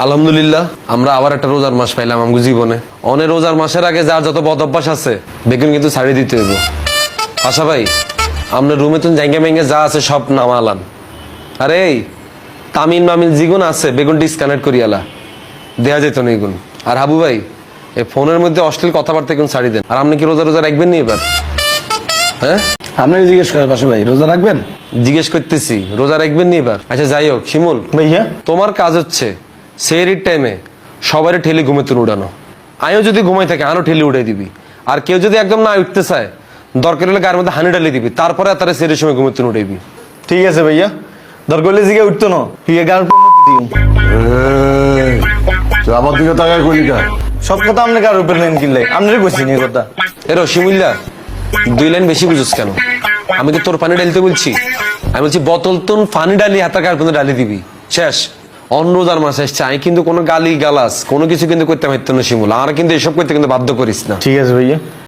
আলহামদুলিল্লাহ আমরা আবার একটা রোজার মাস পাইলাম আমার জীবনে। অনেক রোজার মাসের আগে যার যত বদ অভ্যাস আছে বেগুন কিন্তু ছাড়িয়ে দিতে হইব। আশা ভাই আপনার রুমে তো জাঙ্গে মেঙ্গে যা আছে সব নামালান আরে এই তামিল মামিল জিগুন আছে বেগুন ডিসকানেক্ট করিয়ালা। দেয়া যেত না এগুন। আর হাবু ভাই এই ফোনের মধ্যে অশ্লীল কথাবার্তা এখন ছাড়ি দেন। আর আপনি কি রোজা রোজা রাখবেন নি এবার? হ্যাঁ? আপনি জিজ্ঞেস করেন পাশে ভাই রোজা রাখবেন? জিজ্ঞেস করতেছি রোজা রাখবেন নি এবার? আচ্ছা যাই হোক শিমুল ভাইয়া? তোমার কাজ হচ্ছে সেরির টাইমে সবারই ঠেলে ঘুমে তুলে উড়ানো আমিও যদি ঘুমাই থাকে আরও ঠেলে উড়ে দিবি। আর কেউ যদি একদম না উঠতে চায় দরকার হলে গায়ের মধ্যে হানি ডালি দিবি। তারপরে তারা সেরির সময় ঘুমে তুলে উঠাইবি। ঠিক আছে ভাইয়া। দরকার হলে জিগে উঠতো না। ঠিক গান আমার দিকে তাকায় করি সব কথা আপনি কার উপর নেন কিনলে। আপনারই কইছি নি কথা। এ রসিমুল্লা দুই লাইন বেশি বুঝোস কেন? আমি কি তোর পানি ডালতে বলছি? আমি বলছি বোতল তুন পানি ডালি হাতা কার কিন্তু ডালি দিবি। শেষ। অন্য রোজার মাস এসছে, আমি কিন্তু কোনো গালি গালাস কোনো কিছু কিন্তু করতে পারতো না শিমুল। আর কিন্তু এসব করতে কিন্তু বাধ্য করিস না। ঠিক আছে ভাইয়া।